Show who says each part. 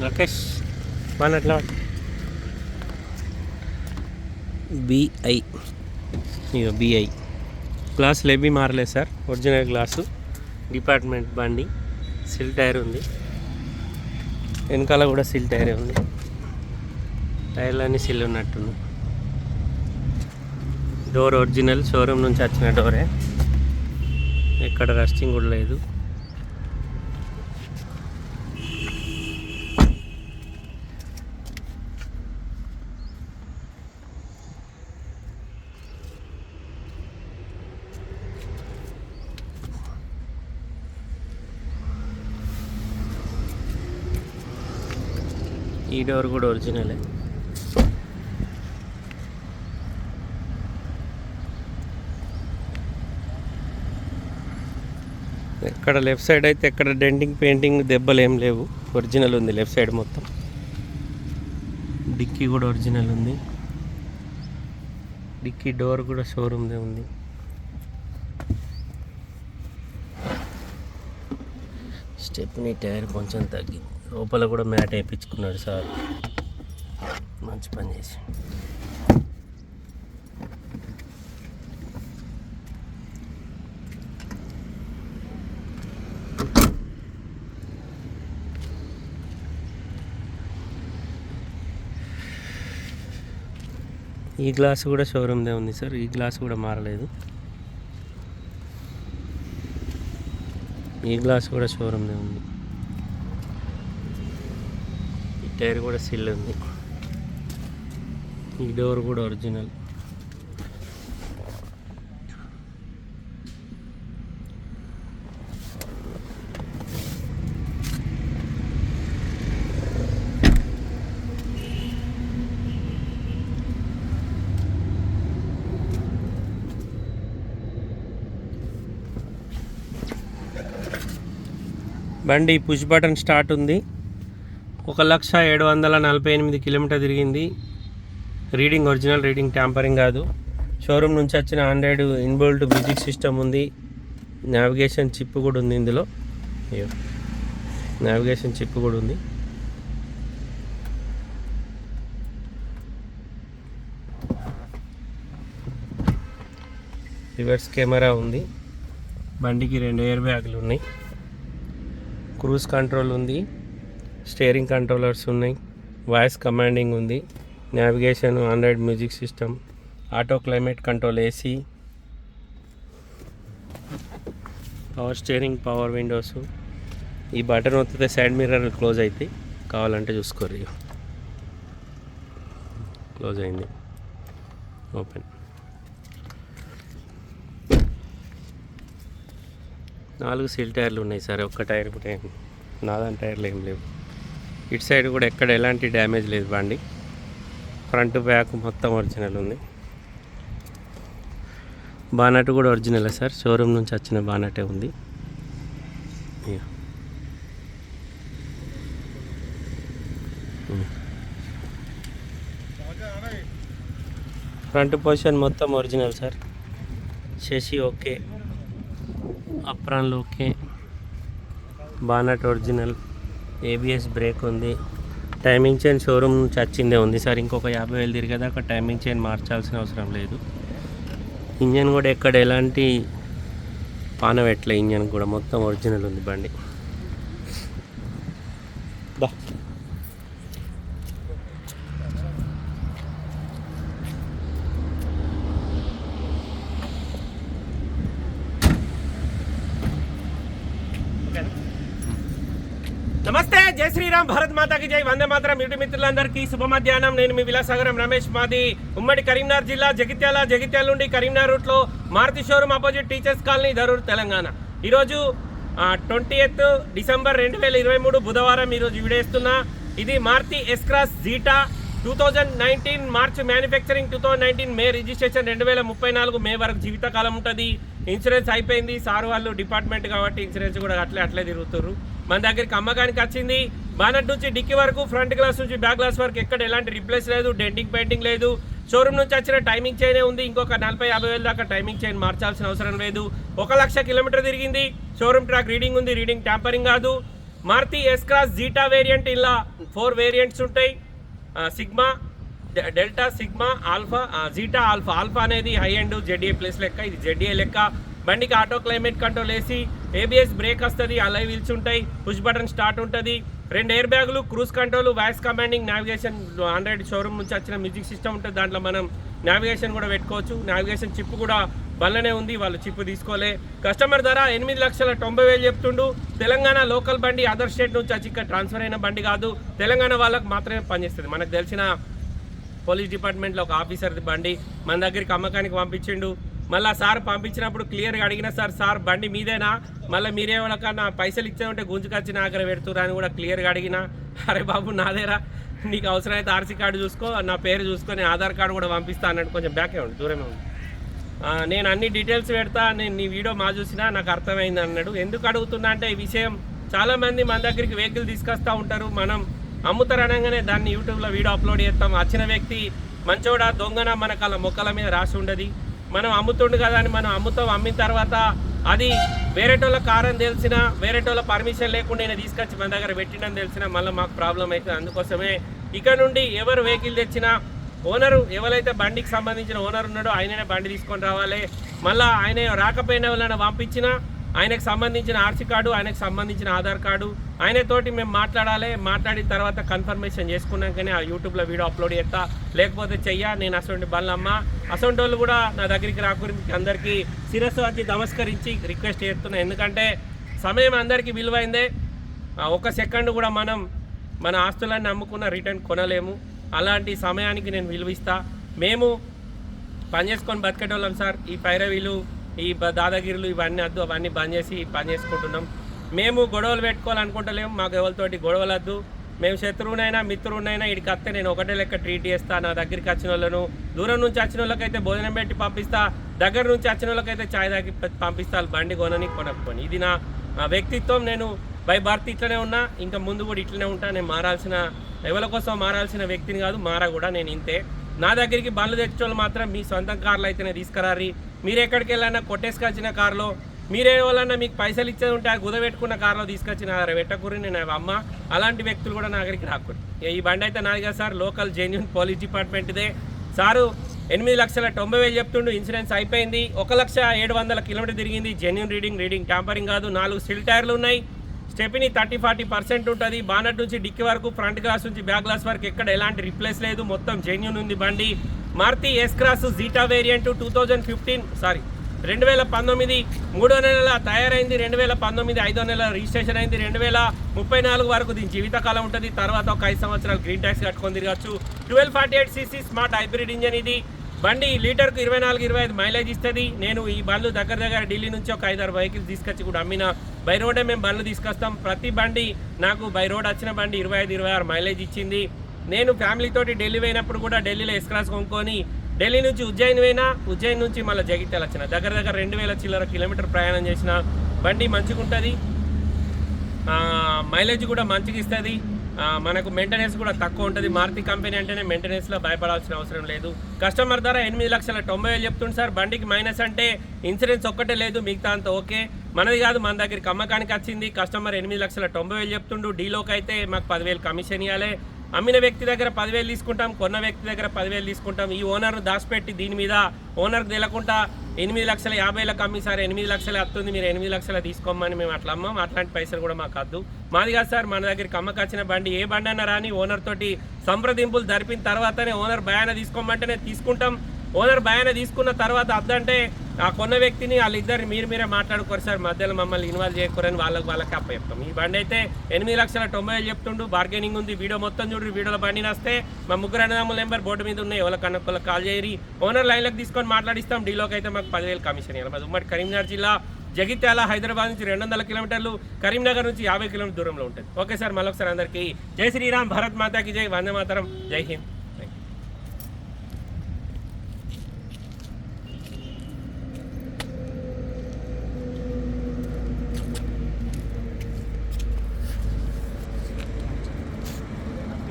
Speaker 1: రాకేష్. బాగా బిఐ ఇక బిఐ గ్లాసులు ఏమీ మారలేదు సార్. Original glass. డిపార్ట్మెంట్ బండి. సిల్ టైర్ ఉంది. వెనకాల కూడా సిల్ టైరే ఉంది. టైర్లన్నీ సిల్ ఉన్నట్టుంది. Door original. షోరూమ్ నుంచి వచ్చిన డోరే. ఎక్కడ రస్టింగ్ కూడా లేదు. ఈ డోర్ కూడా ఒరిజినలే ఎక్కడ లెఫ్ట్ సైడ్ అయితే ఎక్కడ డెంటింగ్ పెయింటింగ్ దెబ్బలు ఏం లేవు. ఒరిజినల్ ఉంది లెఫ్ట్ సైడ్ మొత్తం. డిక్కీ కూడా ఒరిజినల్ ఉంది. డిక్కీ డోర్ కూడా షోరూమ్దే ఉంది. స్టెప్ని టైర్ కొంచెం తగ్గింది. లోపల కూడా మ్యాట్ వేయించుకున్నాడు సార్. మంచి పని చేసి. ఈ గ్లాస్ కూడా షోరూమ్దే ఉంది సార్. ఈ గ్లాస్ కూడా మారలేదు. ఈ గ్లాస్ కూడా షోరూమ్దే ఉంది ఈ టైర్ కూడా సిల్ ఉంది. ఈ డోర్ కూడా ఒరిజినల్ బండి పుష్ బటన్ స్టార్ట్ ఉంది. ఒక లక్ష ఏడు వందల నలభై ఎనిమిది కిలోమీటర్ తిరిగింది. రీడింగ్ ఒరిజినల్ రీడింగ్ ట్యాంపరింగ్ కాదు. షోరూమ్ నుంచి వచ్చిన ఆండ్రాయిడ్ ఇన్బోల్ట్ మ్యూజిక్ సిస్టమ్ ఉంది. నావిగేషన్ చిప్ కూడా ఉంది ఇందులో. నావిగేషన్ చిప్ కూడా ఉంది. రివర్స్ కెమెరా ఉంది. బండికి రెండు ఎయిర్ బ్యాగులు ఉన్నాయి. క్రూజ్ కంట్రోల్ ఉంది. స్టీరింగ్ కంట్రోలర్స్ ఉన్నాయి వాయిస్ కమాండింగ్ ఉంది navigation Android music system auto climate control AC power steering power windows. ఈ బటన్ వస్తే సైడ్ మిర్రర్ క్లోజ్ అవుతాయి కావాలంటే చూసుకోరు క్లోజ్ అయింది. ఓపెన్. నాలుగు సీల్ టైర్లు ఉన్నాయి సార్ ఒక్క టైర్ ఒకటే ఏం టైర్లు ఏం లేవు. ఇటు సైడ్ కూడా ఎక్కడ ఎలాంటి డ్యామేజ్ లేదు బండి. ఫ్రంట్ బ్యాక్ మొత్తం ఒరిజినల్ ఉంది. బానట్ కూడా ఒరిజినలే సార్? షోరూమ్ నుంచి వచ్చిన బానటే ఉంది. ఫ్రంట్ పొజిషన్ మొత్తం original sir. Sasi okay. అప్రాన్లు okay. Bonnet original. ABS brake ఉంది. టైమింగ్ చైన్ షోరూమ్ నుంచి వచ్చిందే ఉంది. సార్ ఇంకొక యాభై వేలు తిరిగేదాకా టైమింగ్ చైన్ మార్చాల్సిన అవసరం లేదు. ఇంజన్ కూడా ఎక్కడ ఎలాంటి పాన పెట్టలే. ఇంజన్ కూడా మొత్తం ఒరిజినల్ ఉంది బండి. బా నమస్తే జై శ్రీరామ్ భారత్ మాతాకి జై. వందే మాత్రం. ఇటు మిత్రులందరికీ శుభ మధ్యాహ్నం నేను మీ విలాసాగరం రమేష్ మాది. ఉమ్మడి కరీంనగర్ జిల్లా జగిత్యాల జగిత్యాల నుండి కరీంనగర్ రూట్లో Maruti showroom opposite teachers colony Dharur Telangana. ఈరోజు ట్వంటీ ఎయిత్ డిసెంబర్ రెండు వేల ఇరవై మూడు బుధవారం ఈరోజు విడేస్తున్నా ఇది Maruti S Cross Zeta two thousand nineteen March manufacturing two thousand nineteen May registration రెండు వేల ముప్పై నాలుగు మే వరకు జీవితకాలం ఉంటుంది. ఇన్సూరెన్స్ అయిపోయింది. సార్ వాళ్ళు డిపార్ట్మెంట్ కాబట్టి ఇన్సూరెన్స్ కూడా అట్లే అట్లే తిరుగుతారు మన దగ్గరికి అమ్మకానికి వచ్చింది. బానట్ నుంచి డిక్కీ వరకు ఫ్రంట్ గ్లాస్ నుంచి బ్యాక్ గ్లాస్ వరకు ఎక్కడ ఎలాంటి రిప్లేస్ లేదు డెంటింగ్ పెయింటింగ్ లేదు. షోరూమ్ నుంచి వచ్చిన టైమింగ్ చైనే ఉంది. ఇంకొక నలభై యాభై వేల దాకా టైమింగ్ చైన్ మార్చాల్సిన అవసరం లేదు. ఒక లక్ష కిలోమీటర్ తిరిగింది. షోరూమ్ ట్రాక్ రీడింగ్ ఉంది. రీడింగ్ ట్యాంపరింగ్ కాదు. Maruti S cross Zeta variant ఇలా ఫోర్ వేరియంట్స్ ఉంటాయి. సిగ్మా డె- Delta Sigma Alpha Zeta Alpha Alpha అనేది high and Z A plus లెక్క. ఇది జెడ్ఏ లెక్క. బండికి ఆటో క్లైమేట్ కంట్రోల్ వేసి ఏబిఎస్ బ్రేక్ వస్తుంది అలై వీల్స్ ఉంటాయి పుష్ బటన్ స్టార్ట్ ఉంటుంది. రెండు ఎయిర్ బ్యాగులు cruise control voice commanding navigation Android showroom నుంచి వచ్చిన మ్యూజిక్ సిస్టమ్ ఉంటుంది. దాంట్లో మనం నావిగేషన్ కూడా పెట్టుకోవచ్చు. నావిగేషన్ చిప్ కూడా బల్లనే ఉంది వాళ్ళు చిప్ తీసుకోలే. కస్టమర్ ధర ఎనిమిది లక్షల తొంభై వేలు చెప్తుండు. తెలంగాణ లోకల్ బండి అదర్ స్టేట్ నుంచి వచ్చి ఇక్కడ ట్రాన్స్ఫర్ అయిన బండి కాదు. తెలంగాణ వాళ్ళకి మాత్రమే పనిచేస్తుంది. మనకు తెలిసిన పోలీస్ డిపార్ట్మెంట్లో ఒక ఆఫీసర్ది బండి మన దగ్గరికి అమ్మకానికి పంపించిండు. మళ్ళీ సార్ పంపించినప్పుడు క్లియర్గా అడిగిన సార్ సార్ బండి మీదేనా? మళ్ళీ మీరే వాళ్ళకన్నా పైసలు ఇచ్చే ఉంటే గుంజుకొచ్చి నా పెడుతురా అని కూడా క్లియర్గా అడిగిన. అరే బాబు నాదేరా? నీకు అవసరమైతే ఆర్సీ కార్డు చూసుకో నా పేరు చూసుకొని ఆధార్ కార్డు కూడా పంపిస్తా అన్నట్టు కొంచెం బ్యాకే ఉంది దూరమే ఉంది నేను అన్ని డీటెయిల్స్ పెడతా నేను నీ వీడియో మా చూసినా నాకు అర్థమైంది అన్నాడు. ఎందుకు అడుగుతున్నా అంటే ఈ విషయం చాలామంది మన దగ్గరికి వెహికల్ తీసుకొస్తూ ఉంటారు. మనం అమ్ముతారనగానే దాన్ని యూట్యూబ్లో వీడియో అప్లోడ్ చేస్తాం. వచ్చిన వ్యక్తి మంచోడా దొంగన మనకు అలా మొక్కల మీద రాసి ఉండదు. మనం అమ్ముతుండు కదా అని మనం అమ్ముతాం అమ్మిన తర్వాత అది వేరేటోళ్ళ కారం తెలిసిన వేరేటోళ్ళ పర్మిషన్ లేకుండా నేను తీసుకొచ్చి మన దగ్గర పెట్టినని తెలిసిన మళ్ళీ మాకు ప్రాబ్లం అవుతుంది. అందుకోసమే ఇక్కడ నుండి ఎవరు వెహికల్ తెచ్చినా ఓనరు ఎవరైతే బండికి సంబంధించిన ఓనర్ ఉన్నాడో ఆయననే బండి తీసుకొని రావాలి. మళ్ళీ ఆయన రాకపోయిన వాళ్ళని పంపించినా ఆయనకు సంబంధించిన ఆర్సీ కార్డు ఆయనకు సంబంధించిన ఆధార్ కార్డు. ఆయనతోటి మేము మాట్లాడాలి. మాట్లాడిన తర్వాత కన్ఫర్మేషన్ చేసుకున్నాకనే ఆ యూట్యూబ్లో వీడియో అప్లోడ్ చేస్తా. లేకపోతే చెయ్య నేను అసలు బల్లమ్మ అసొంటి వాళ్ళు కూడా నా దగ్గరికి రాకూరి అందరికీ శిరస్సు వచ్చి నమస్కరించి రిక్వెస్ట్ చేస్తున్నా. ఎందుకంటే సమయం అందరికీ విలువైందే. ఒక సెకండ్ కూడా మనం మన ఆస్తులన్నీ అమ్ముకున్న రిటర్న్ కొనలేము. అలాంటి సమయానికి నేను విలువిస్తా. మేము పని చేసుకొని బతికేటోళ్ళం సార్. ఈ పైరవీలు ఈ దాదాగిరిలు ఇవన్నీ వద్దు అవన్నీ బంద్ చేసి పని చేసుకుంటున్నాం. మేము గొడవలు పెట్టుకోవాలనుకుంటలేము మాకు ఎవరితోటి గొడవలు వద్దు మేము శత్రువునైనా మిత్రువునైనా ఇక్కడికి వస్తే నేను ఒకటే లెక్క ట్రీట్ చేస్తా. నా దగ్గరికి వచ్చిన వాళ్ళను దూరం నుంచి వచ్చిన వాళ్ళకైతే భోజనం పెట్టి పంపిస్తా. దగ్గర నుంచి వచ్చిన వాళ్ళకైతే ఛాయ్ తాగి పంపిస్తాను పంపిస్తా. బండి కొనని కొనకపోని. ఇది నా నా వ్యక్తిత్వం. నేను బై బర్త్ ఇట్లనే ఉన్నా ఇంకా ముందు కూడా ఇట్లనే ఉంటా. నేను మారాల్సిన ఎవరి కోసం మారాల్సిన వ్యక్తిని కాదు మారా కూడా నేను ఇంతే. నా దగ్గరికి బండ్లు తెచ్చేవాళ్ళు మాత్రం మీ సొంత కార్లు అయితేనే తీసుకురారి మీరు ఎక్కడికి వెళ్ళాలన్నా కొట్టేసుకొచ్చిన కారులో మీరే వాళ్ళన్నా మీకు పైసలు ఇచ్చేది ఉంటే ఆ కుదబెట్టుకున్న కారులో తీసుకొచ్చిన పెట్టకూరి నేను అమ్మ. అలాంటి వ్యక్తులు కూడా నా దగ్గరికి రాకూడదు. ఈ బండి అయితే నాది కదా సార్ లోకల్ జెన్యున్ పోలీస్ డిపార్ట్మెంట్దే. సారు ఎనిమిది లక్షల తొంభై వేలు చెప్తుండు ఇన్సూరెన్స్ అయిపోయింది. ఒక లక్ష ఏడు వందల కిలోమీటర్ తిరిగింది జెన్యున్ రీడింగ్ రీడింగ్ ట్యాంపరింగ్ కాదు నాలుగు స్టిల్ టైర్లు ఉన్నాయి. స్టెపిని థర్టీ ఫార్టీ పర్సెంట్ ఉంటుంది. బానట్ నుంచి డిక్కి వరకు ఫ్రంట్ గ్లాస్ నుంచి బ్యాక్ గ్లాస్ వరకు ఎక్కడ ఎలాంటి రిప్లేస్ లేదు. మొత్తం జెన్యున్ ఉంది బండి. Maruti S Cross Zeta variant two thousand fifteen sorry రెండు వేల పంతొమ్మిది మూడో నెలల తయారైంది రెండు వేల పంతొమ్మిది ఐదో నెల రిజిస్ట్రేషన్ అయింది రెండు వేల ముప్పై నాలుగు వరకు దీని జీవితకాలం ఉంటుంది. తర్వాత ఒక ఐదు సంవత్సరాలు గ్రీన్ ట్యాక్స్ కట్టుకొని తిరగచ్చు. Twelve forty eight CC smart hybrid engine ఇది. బండి లీటర్కు ఇరవై నాలుగు ఇరవై ఐదు మైలేజ్ ఇస్తుంది. నేను ఈ బండ్లు దగ్గర దగ్గర ఢిల్లీ నుంచి ఒక ఐదారు వెహికల్స్ తీసుకొచ్చి కూడా అమ్మిన బై రోడే మేము బండ్లు తీసుకొస్తాం. ప్రతి బండి నాకు బై రోడ్ వచ్చిన బండి ఇరవై ఐదు ఇరవై ఆరు మైలేజ్ ఇచ్చింది. నేను ఫ్యామిలీతో ఢిల్లీ పోయినప్పుడు కూడా ఢిల్లీలో ఎస్క్రాస్ కొనుక్కొని ఢిల్లీ నుంచి ఉజ్జయిన్ పోయినా ఉజ్జయిన్ నుంచి మళ్ళీ జగిత్యాల వచ్చిన. దగ్గర దగ్గర రెండు వేల చిల్లర కిలోమీటర్ ప్రయాణం చేసిన. బండి మంచిగా ఉంటుంది. మైలేజ్ కూడా మంచిగా ఇస్తుంది. మనకు మెయింటెనెన్స్ కూడా తక్కువ ఉంటుంది. మారుతి కంపెనీ అంటేనే మెయింటెనెన్స్లో భయపడాల్సిన అవసరం లేదు. కస్టమర్ ధర ఎనిమిది లక్షల తొంభై వేలు చెప్తుంది సార్. బండికి మైనస్ అంటే ఇన్సూరెన్స్ ఒక్కటే లేదు మిగతా అంత ఓకే. మనది కాదు మన దగ్గరికి అమ్మకానికి వచ్చింది. కస్టమర్ ఎనిమిది లక్షల తొంభై వేలు చెప్తుండు. డీలోకి అయితే మాకు పదివేలు కమిషన్ ఇవ్వాలి అమ్మిన వ్యక్తి దగ్గర పదివేలు తీసుకుంటాం కొన్న వ్యక్తి దగ్గర పదివేలు తీసుకుంటాం. ఈ ఓనర్ను దాచిపెట్టి దీని మీద ఓనర్కి తెలియకుండా ఎనిమిది లక్షల యాభైలకు అమ్మి సార్ ఎనిమిది లక్షలు వస్తుంది మీరు ఎనిమిది లక్షలు తీసుకోమని మేము అట్లా అమ్మాం. అట్లాంటి పైసలు కూడా మాకు వద్దు. మాది కాదు సార్ మన దగ్గరికి అమ్మకొచ్చిన బండి ఏ బండి అన్నా రాని ఓనర్ తోటి సంప్రదింపులు జరిపిన తర్వాతనే ఓనర్ భయాన తీసుకోమంటేనే తీసుకుంటాం. ఓనర్ భయాన తీసుకున్న తర్వాత అద్దంటే ఆ కొన్న వ్యక్తిని వాళ్ళిద్దరిని మీరు మీరే మాట్లాడుకోరు సార్. మధ్యలో మమ్మల్ని ఇన్వాల్వ్ చేయకూరని వాళ్ళకి వాళ్ళకి అప్ప చెప్తాం ఈ బండి అయితే ఎనిమిది లక్షల తొంభై వేలు చెప్తుండు. బార్గెనింగ్ ఉంది. వీడియో మొత్తం చూడు. వీడియోలో బండి వస్తే మా ముగ్గురు అన్నదమ్ముల నెంబర్ బోర్డు మీద ఉన్నాయి. ఎవరి ఒకళ్ళకి కాల్ చేయరి. ఓనర్ లైన్లకు తీసుకొని మాట్లాడిస్తాం. డీలోకి అయితే మాకు పదివేలు కమిషన్ ఇవ్వాలి. మాది ఉమ్మడి కరీంనగర్ జిల్లా జగిత్యాల హైదరాబాద్ నుంచి రెండు వందల కిలోమీటర్లు కరీంనగర్ నుంచి యాభై కిలోమీటర్ దూరంలో ఉంటుంది. Okay sir. మళ్ళొకసారి అందరికీ జై శ్రీరామ్. భారత్ మాతాకి జై. వందే మాతరం. జై హింద్.